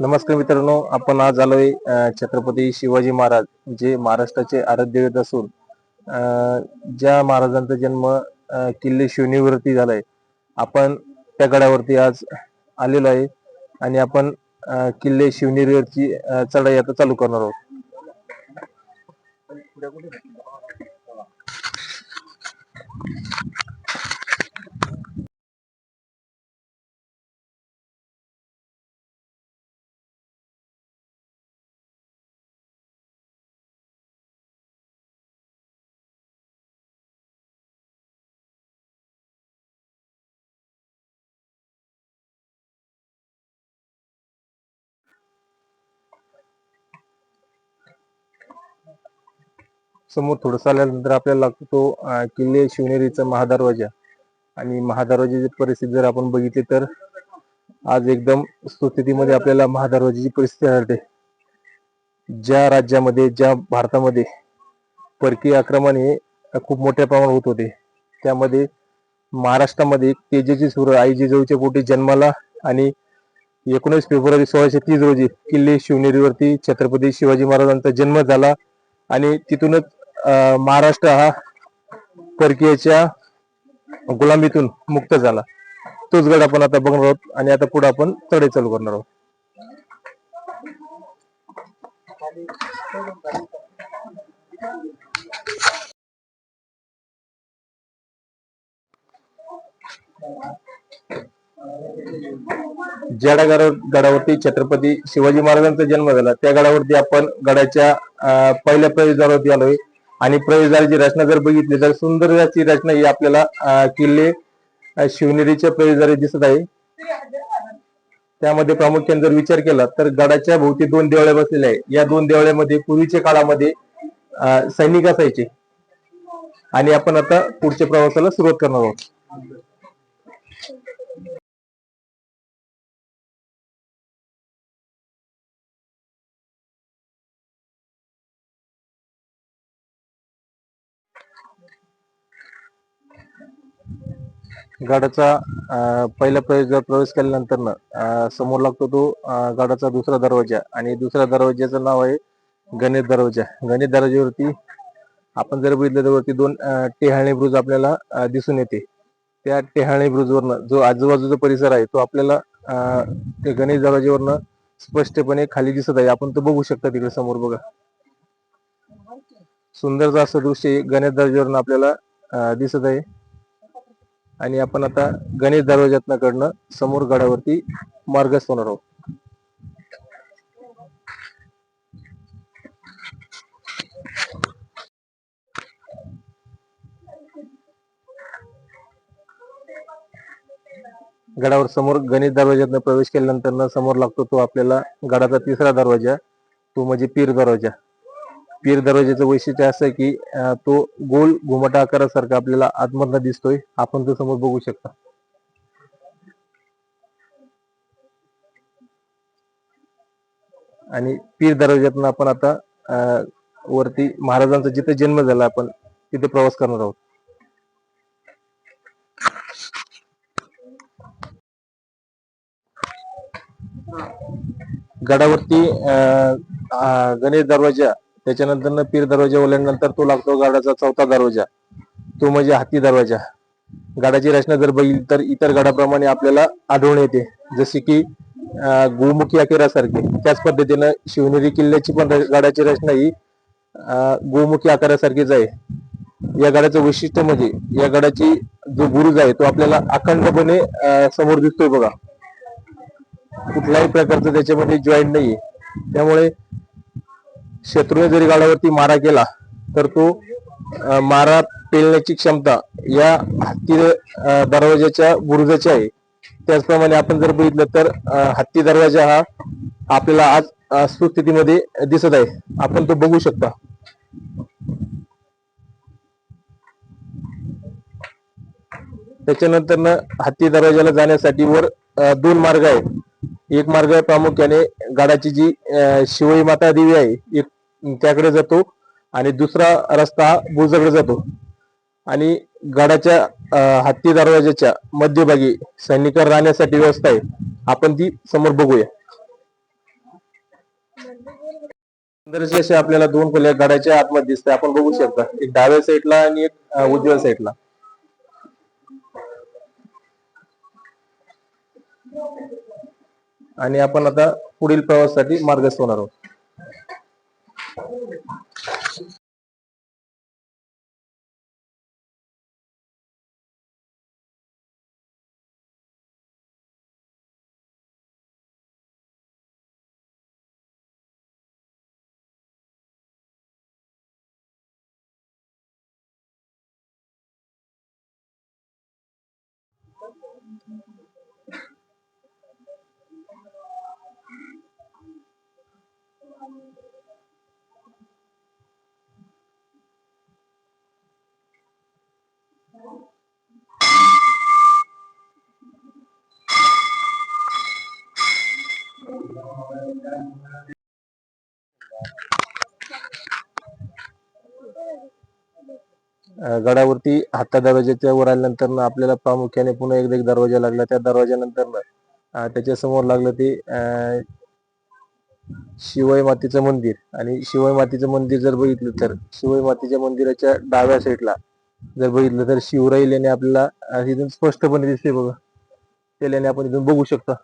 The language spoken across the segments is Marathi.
नमस्कार मित्रांनो आपण आज आलोय छत्रपती शिवाजी महाराज जे महाराष्ट्राचे आराध्यवेद असून ज्या महाराजांचा जन्म किल्ले शिवणीवरती झालाय. आपण त्या गडावरती आज आलेलो आहे आणि आपण किल्ले शिवनेरीवरची चढाई आता चालू करणार आहोत. समोर थोडस आल्यानंतर आपल्याला लागतो तो किल्ले शिवनेरीचा महादरवाजा. आणि महादरवाजाची परिस्थिती जर आपण बघितली तर आज एकदम सुस्थितीमध्ये आपल्याला महादरवाजाची परिस्थिती आढळते. ज्या राज्यामध्ये ज्या भारतामध्ये परकीय आक्रमण हे खूप मोठ्या प्रमाणात होत होते. त्यामध्ये महाराष्ट्रामध्ये तेजेची सूर आई जिजाऊच्या पोटी जन्माला आणि एकोणीस फेब्रुवारी सोळाशे तीस रोजी किल्ले शिवनेरीवरती छत्रपती शिवाजी महाराजांचा जन्म झाला. आणि तिथूनच महाराष्ट्र हा परकीयच्या गुलामीतून मुक्त झाला. तोच गड आपण आता बघणार आहोत आणि आता पुढे आपण चढाई चालू करणार आहोत. ज्या गडावरती छत्रपती शिवाजी महाराजांचा जन्म झाला त्या गडावरती आपण गडाच्या पहिल्या प्रवेशद्वारावरती आलोय. आणि प्रवेशद्वाराची रचना जर बघितली तर सुंदर अशी रचना ही आपल्याला किल्ले शिवनेरीच्या प्रवेशद्वारे दिसत आहे. त्यामध्ये प्रामुख्याने जर विचार केला तर गडाच्या भोवती दोन देवळे बसलेले आहे या दोन देवळ्यामध्ये पूर्वीच्या काळामध्ये सैनिक असायचे. आणि आपण आता पुढच्या प्रवासाला सुरुवात करणार आहोत. गडाचा पहिला पहिल्या प्रवेश प्रवेश केल्यानंतर समोर लागतो तो गडाचा दुसरा दरवाजा. आणि दुसऱ्या दरवाज्याचं नाव आहे गणेश दरवाजा. गणेश दरवाज्यावरती आपण जर बघितलं तर वरती दोन टेहाळणी ब्रुज आपल्याला दिसून येते. त्या टेहाळणी ब्रुजवरनं जो आजूबाजूचा परिसर आहे तो आपल्याला ते गणेश दरवाज्यावरनं स्पष्टपणे खाली दिसत आहे. आपण तो बघू शकता तिकडे समोर बघा. सुंदरचं असं दृश्य गणेश दरवाज्यावरनं आपल्याला दिसत आहे. आणि आपण आता गणेश दरवाज्यातनं कडनं समोर गडावरती मार्गस्थ होणार आहोत. गडावर समोर गणेश दरवाज्यातनं प्रवेश केल्यानंतर समोर लागतो तो आपल्याला गडाचा तिसरा दरवाजा तो म्हणजे पीर दरवाजा. पीर दरवाज्याचं वैशिष्ट्य असं की तो गोल घुमट आकारासारखा आपल्याला आतमधला दिसतोय. आपण तो समोर बघू शकता. आणि पीर दरवाज्यातून आपण आता अं, वरती महाराजांचा जिथे जन्म झाला आपण तिथे प्रवास करणार आहोत. गडावरती अं, गणेश दरवाजा त्याच्यानंतर पीर दरवाजा ओलांडल्यानंतर तो लागतो गडाचा चौथा दरवाजा. तो म्हणजे हाती दरवाजा. गडाची रचना जर बघितली तर इतर गडाप्रमाणे आपल्याला आढळून येते. जसे की गोमुखी आकारासारखे. त्याच पद्धतीनं शिवनेरी किल्ल्याची पण गाडाची रचना ही गोमुखी आकारासारखीच आहे. या गडाचं वैशिष्ट्य म्हणजे या गडाची जो बुरुज आहे तो आपल्याला अखंडपणे समोर दिसतोय बघा. कुठल्याही प्रकारचं त्याच्यामध्ये जॉईंट नाहीये. त्यामुळे शत्रूने जरी गाडावरती मारा केला तर तो मारा पेलण्याची क्षमता या हत्ती दरवाजाच्या बुरुजाची आहे. त्याचप्रमाणे आपण जर बघितलं तर हत्ती दरवाजा हा आपल्याला आज सुस्थितीमध्ये दिसत आहे. आपण तो बघू शकता. त्याच्यानंतर हत्ती दरवाजाला जाण्यासाठी वर दोन मार्ग आहेत. एक मार्ग प्रामुख्याने गडाची जी शिवई शिवाई माता देवी आहे एक त्याकडे जातो आणि दुसरा रस्ता हा बुजाकडे जातो. आणि गडाच्या हत्ती दरवाजाच्या मध्यभागी सैनिक राहण्यासाठी व्यवस्था आहे. आपण ती समोर बघूया. सुंदरशी आपल्याला दोन खोल्या गडाच्या आतमध्ये दिसते आपण बघू शकता. एक डाव्या साईडला आणि एक उजव्या साईडला आणि आपण आता पुढील प्रवासासाठी मार्गस्थ होणार आहोत. अं, गडावरती हाता दरवाजाच्या वर आल्यानंतर आपल्याला प्रामुख्याने पुन्हा एकदा एक दरवाजा लागला. त्या दरवाजानंतर त्याच्यासमोर लागलं ते अं, शिवाई मातेचं मंदिर आणि शिवाई मातेचं मंदिर जर बघितलं तर शिवाई मातेच्या मंदिराच्या डाव्या साईडला जर बघितलं तर शिवराई लेणे आपल्याला इथून स्पष्टपणे दिसते बघा. त्या लेणे आपण इथून बघू शकता.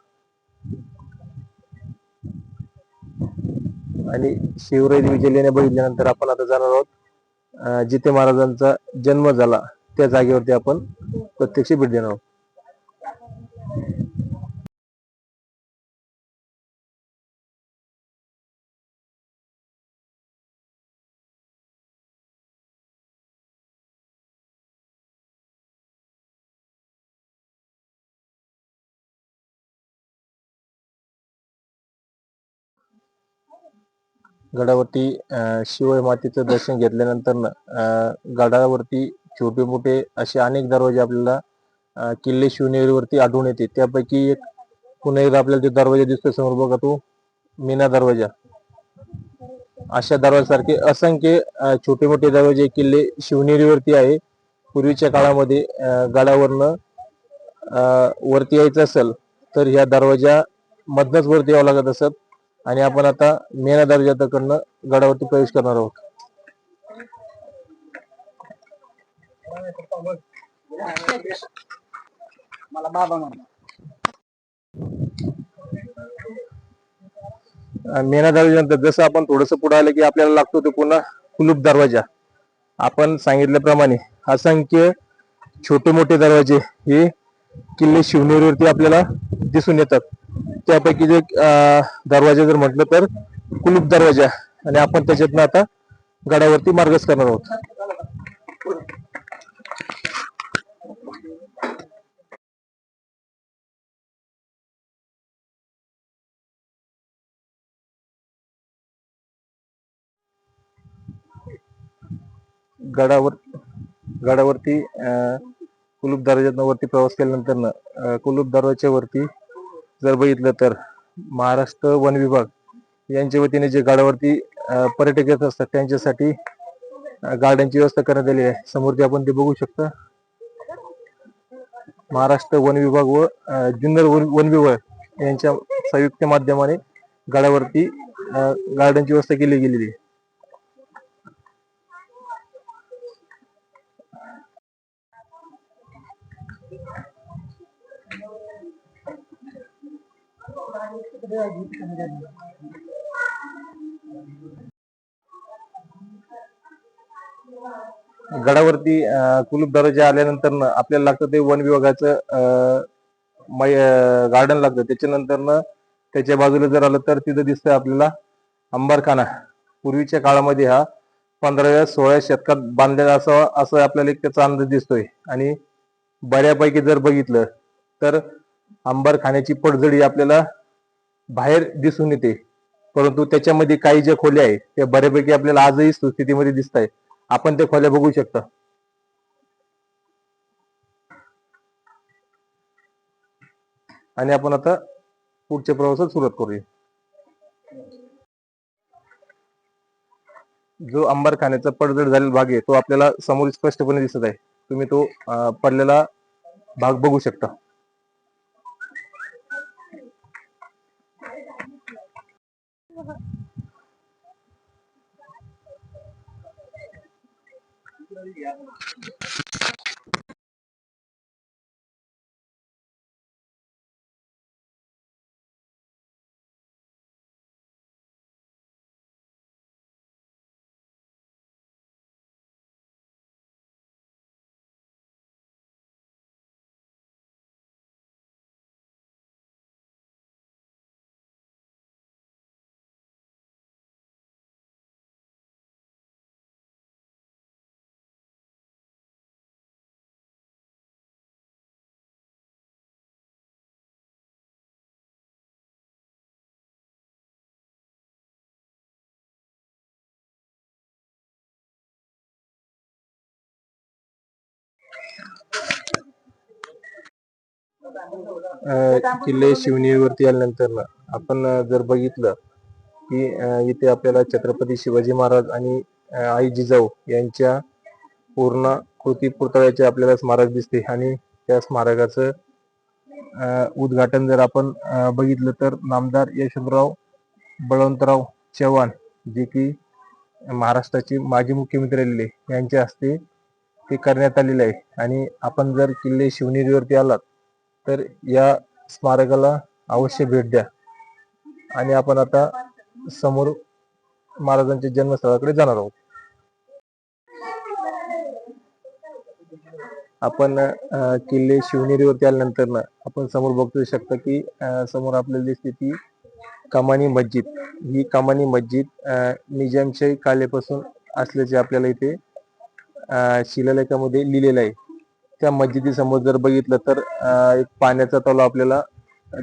आणि शिवराई देवीच्या लेण्या बघितल्यानंतर आपण आता जाणार आहोत जिथे महाराजांचा जन्म झाला त्या जागेवरती आपण प्रत्यक्ष भेट देणार आहोत. गडावरती शिवाय मातीचं मातेचं दर्शन घेतल्यानंतर अं, गडावरती छोटे मोठे असे अनेक दरवाजे आपल्याला किल्ले शिवनेरीवरती आढळून येते. त्यापैकी एक पुन्हा एकदा आपल्याला जो दरवाजा दिसतोय समोर बघा तो मीना दरवाजा. अशा दरवाजासारखे असंख्य छोटे मोठे दरवाजे किल्ले शिवनेरीवरती आहे. पूर्वीच्या काळामध्ये गडावरनं वरती यायचं असेल तर ह्या दरवाजा मधनच वरती यावं लागत असत. आणि आपण आता मेना दर्जाकडनं गडावरती प्रवेश करणार आहोत. मेना दरवाजानंतर जसं आपण थोडस पुढे आलं की आपल्याला लागतो तो पुन्हा कुलूप दरवाजा. आपण सांगितल्याप्रमाणे असंख्य छोटे मोठे दरवाजे हे किल्ले शिवनेरीवरती आपल्याला दिसून येतात. त्यापैकी जे दरवाजा जर म्हटलं तर कुलूप दरवाजा आणि आपण त्याच्यातनं आता गडावरती मार्गच करणार आहोत. गडावर गडावरती अं, कुलूप दरवाज्यातनं वरती प्रवास केल्यानंतर कुलूप दरवाजाच्या वरती जर बघितलं तर महाराष्ट्र वन विभाग यांच्या वतीने जे गाडावरती पर्यटक येत असतात त्यांच्यासाठी गार्डनची व्यवस्था करण्यात आली आहे. समोर ते आपण ते बघू शकता. महाराष्ट्र वन विभाग व जुन्नर वन वन विभाग यांच्या संयुक्त माध्यमाने गाड्यावरती गार्डनची व्यवस्था केली गेलेली आहे. गडावरती कुलूप दरवाजा आल्यानंतर आपल्याला लागतं ते वन विभागाचं गार्डन लागतं. त्याच्यानंतर त्याच्या बाजूला जर आलं तर तिथं दिसतंय आपल्याला अंबारखाना. पूर्वीच्या काळामध्ये हा पंधराव्या सोळाव्या शतकात बांधलेला असा असं आपल्याला एक त्याचा अंदाज दिसतोय. आणि बऱ्यापैकी जर बघितलं तर अंबारखान्याची पडझडी आपल्याला बाहेर दिसून येते. परंतु त्याच्यामध्ये काही ज्या खोल्या आहेत त्या बऱ्यापैकी आपल्याला आजही सुस्थितीमध्ये दिसत आहे आपण त्या खोल्या बघू शकता. आणि आपण आता पुढच्या प्रवासात सुरुवात करूया. जो अंबारखान्याचा पडझड झालेला भाग आहे तो आपल्याला समोर स्पष्टपणे दिसत आहे. तुम्ही तो पडलेला भाग बघू शकता. Yeah. किल्ले शिवनेरीवरती आल्यानंतर ना आपण जर बघितलं की इथे आपल्याला छत्रपती शिवाजी महाराज आणि आई जिजाऊ यांच्या पूर्ण कृती पुतळ्याचे आपल्याला स्मारक दिसते आणि त्या स्मारकाचं उद्घाटन जर आपण बघितलं तर नामदार यशवंतराव बळवंतराव चव्हाण जे की महाराष्ट्राचे माजी मुख्यमंत्री राहिलेले यांच्या हस्ते ते करण्यात आलेले आहे. आणि आपण जर किल्ले शिवनेरीवरती आलात तर या स्मारकाला अवश्य भेट द्या. आणि आपण आता समोर महाराजांच्या जन्मस्थळाकडे जाणार आहोत. आपण किल्ले शिवनेरीवरती आल्यानंतर ना आपण समोर बघू शकता की समोर आपल्याला दिसते ती कमानी मस्जिद. ही कमानी मस्जिद अं, निजामशाही असल्याचे आपल्याला इथे शिलालेखामध्ये लिहिलेलं आहे. त्या मस्जिदीसमोर जर बघितलं तर एक पाण्याचा तलाव आपल्याला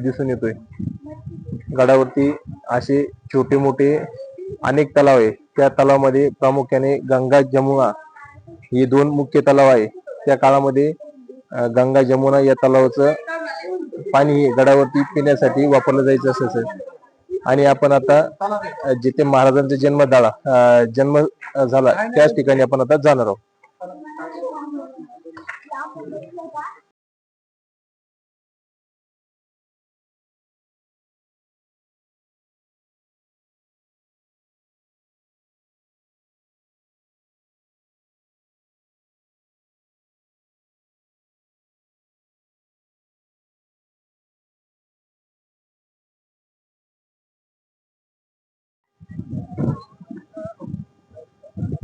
दिसून येतोय. गडावरती असे छोटे मोठे अनेक तलाव आहे. त्या तलावामध्ये प्रामुख्याने गंगा जमुना हे दोन मुख्य तलाव आहे. त्या काळामध्ये गंगा जमुना या तलावाचं पाणी हे गडावरती पिण्यासाठी वापरलं जायचं असायचं आणि आपण आता जिथे महाराजांचा जन्म झाला जन्म झाला त्याच ठिकाणी आपण आता जाणार आहोत. Obrigada.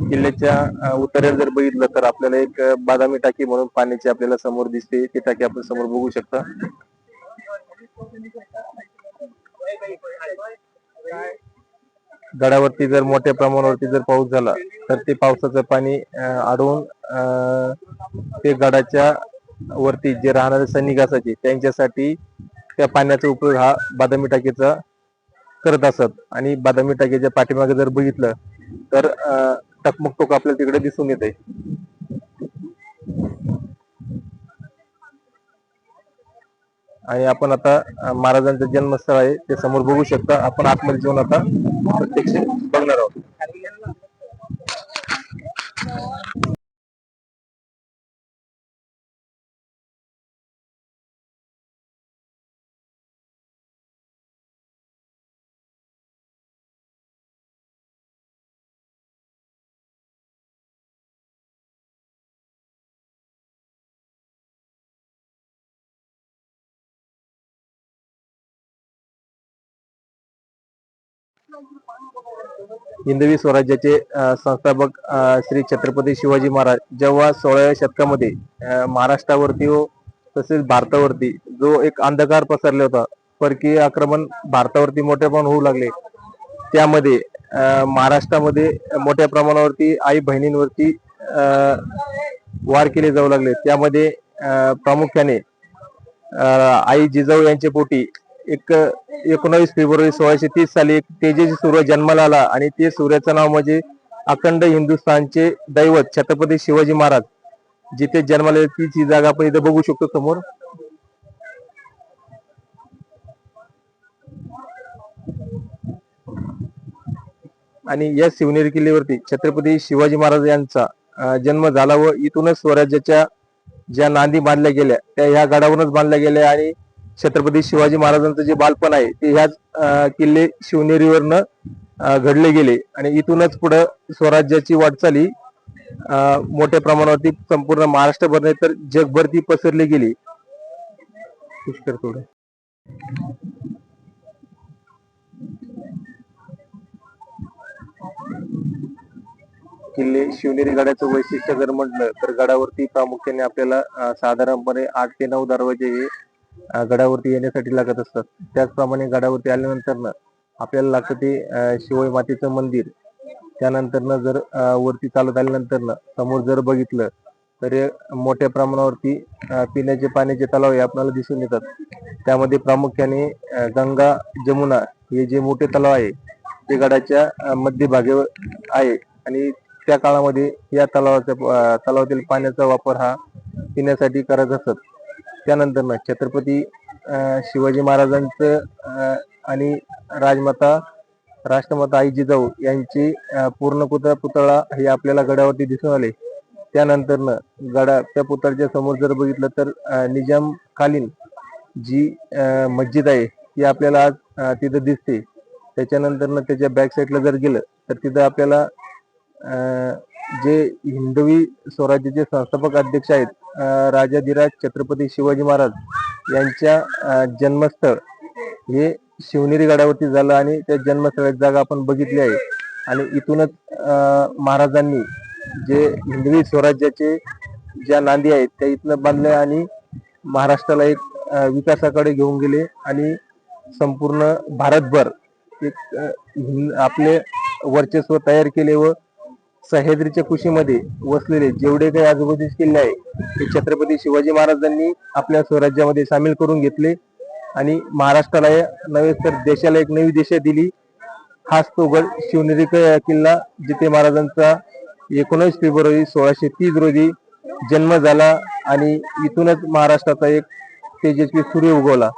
किल्ल्याच्या उत्तरेला जर बघितलं तर आपल्याला एक बादामी टाकी म्हणून पाण्याची आपल्याला समोर दिसते. ती टाकी आपण समोर बघू शकता. गडावरती जर मोठ्या प्रमाणावरती जर पाऊस झाला तर ते पावसाचं पाणी अडवून ते गडाच्या वरती जे राहणारे सैनिक असायचे त्यांच्यासाठी त्या पाण्याचा उपयोग हा बादामी टाकीचा करत असत. आणि बादामी टाकीच्या पाठीमागे जर बघितलं तर टकमक टोक आपल्याला तिकडे दिसून येते आणि आपण आता महाराजांचं जन्मस्थळ आहे ते समोर बघू शकता. आपण आतमध्ये जाऊन आता प्रत्यक्ष बघणार आहोत. हिंदवी स्वराज्याचे संस्थापक श्री छत्रपती शिवाजी महाराज. जेव्हा सोळाव्या शतकामध्ये महाराष्ट्रावरती व तसेच भारतावरती जो एक अंधकार पसरला होता परकीय आक्रमण भारतावरती मोठ्या प्रमाणात होऊ लागले. त्यामध्ये महाराष्ट्रामध्ये मोठ्या प्रमाणावरती आई बहिणींवरती अं, वार केले जाऊ लागले. त्यामध्ये प्रामुख्याने अं, आई जिजाऊ यांच्या पोटी एक एकोणावीस फेब्रुवारी सोळाशे तीस साली एक तेजेची सूर्य जन्माला आला आणि ते सूर्याचं नाव म्हणजे अखंड हिंदुस्थानचे दैवत छत्रपती शिवाजी महाराज. जिथे जन्माला तीच ही जागा आपण इथे बघू शकतो समोर. आणि या शिवनेरी किल्ल्यावरती छत्रपती शिवाजी महाराज यांचा जन्म झाला व इथूनच स्वराज्याच्या ज्या नांदी बांधल्या गेल्या त्या ह्या गडावरूनच बांधल्या गेल्या आणि छत्रपती शिवाजी महाराजांचं जे बालपण आहे ते ह्याच किल्ले शिवनेरीवरनं घडले गेले. आणि इथूनच पुढं स्वराज्याची वाटचाली मोठ्या प्रमाणावरती संपूर्ण महाराष्ट्रभर नाही तर जगभर ती पसरली गेली. पुष्कर थोडं किल्ले शिवनेरी गडाचं वैशिष्ट्य जर म्हटलं तर गडावरती प्रामुख्याने आपल्याला साधारणपणे आठ ते नऊ दरवाजे हे गडावरती येण्यासाठी लागत असतात. त्याचप्रमाणे गडावरती आल्यानंतर आपल्याला लागतं ते शिवय शिवाई मातेचं मंदिर. त्यानंतर जर वरती चालत आल्यानंतर समोर जर बघितलं तर मोठ्या प्रमाणावरती पिण्याचे पाण्याचे तलाव हे आपल्याला दिसून येतात. त्यामध्ये प्रामुख्याने गंगा जमुना हे जे मोठे तलाव आहे ते गडाच्या अं, आहे. आणि त्या काळामध्ये या तलावाच्या तलावातील पाण्याचा वापर हा पिण्यासाठी करत असत. त्यानंतर छत्रपती शिवाजी महाराजांचं आणि राजमाता राष्ट्रमाता आई जिजाऊ यांची पूर्ण पुतळा पुतळा हे आपल्याला गडावरती दिसून आले. त्यानंतर गडा त्या पुतळ्याच्या समोर जर बघितलं तर निजाम निजामकालीन जी मस्जिद आहे ती आपल्याला आज तिथं दिसते. त्याच्यानंतर त्याच्या बॅक साईडला जर गेलं तर तिथं आपल्याला जे हिंदवी स्वराज्याचे संस्थापक अध्यक्ष आहेत राजाधिराज छत्रपती शिवाजी महाराज यांच्या जन्मस्थळ हे शिवनेरी गडावरती झालं आणि त्या जन्मस्थळाची जागा आपण बघितली आहे. आणि इथूनच महाराजांनी जे हिंदवी स्वराज्याचे ज्या नांदी आहेत त्या इथनं बांधल्या आणि महाराष्ट्राला एक विकासाकडे घेऊन गेले आणि संपूर्ण भारतभर एक आपले वर्चस्व तयार केले व सह्याद्रीच्या कुशीमध्ये वसलेले जेवढे काही आजूबाजूचे किल्ले आहे ते छत्रपती शिवाजी महाराजांनी आपल्या स्वराज्यामध्ये सामील करून घेतले. आणि महाराष्ट्राला या नव्हे तर देशाला एक नवी दिशा दिली. हाच तो गड शिवनेरी किल्ला जिथे महाराजांचा एकोणीस फेब्रुवारी सोळाशे तीस रोजी जन्म झाला आणि इथूनच महाराष्ट्राचा एक तेजस्वी सूर्य उगवला.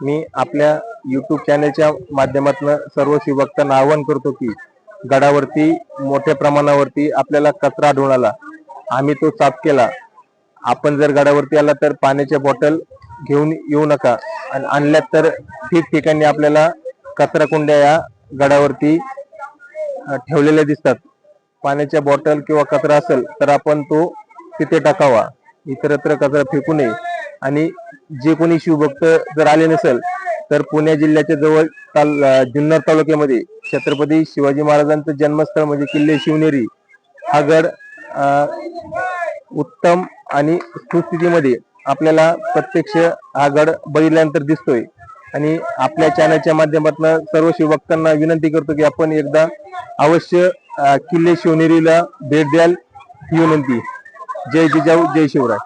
मी आपल्या युट्यूब चॅनलच्या माध्यमातून सर्व शिवभक्तांना आवाहन करतो की गडावरती मोठ्या प्रमाणावरती आपल्याला कचरा आढळून आला. आम्ही तो साफ केला. आपण जर गडावरती आला तर पाण्याच्या बॉटल घेऊन येऊ नका. आणि आणल्यात तर ठिकठिकाणी आपल्याला कचरा कुंड्या या गडावरती ठेवलेल्या दिसतात. पाण्याच्या बॉटल किंवा कचरा असेल तर आपण तो तिथे टाकावा. इतरत्र कचरा फेकू नये. आणि जे कोणी शिवभक्त जर आले नसेल तर पुणे जिल्ह्याच्या जवळ ताल जुन्नर तालुक्यामध्ये छत्रपती शिवाजी महाराजांचं जन्मस्थळ म्हणजे किल्ले शिवनेरी हा गड उत्तम आणि सुस्थितीमध्ये आपल्याला प्रत्यक्ष हा गड बघितल्यानंतर दिसतोय. आणि आपल्या चॅनलच्या माध्यमातून सर्व शिवभक्तांना विनंती करतो की आपण एकदा अवश्य किल्ले शिवनेरीला भेट द्याल ही विनंती. जय जिजाऊ जय शिवराय.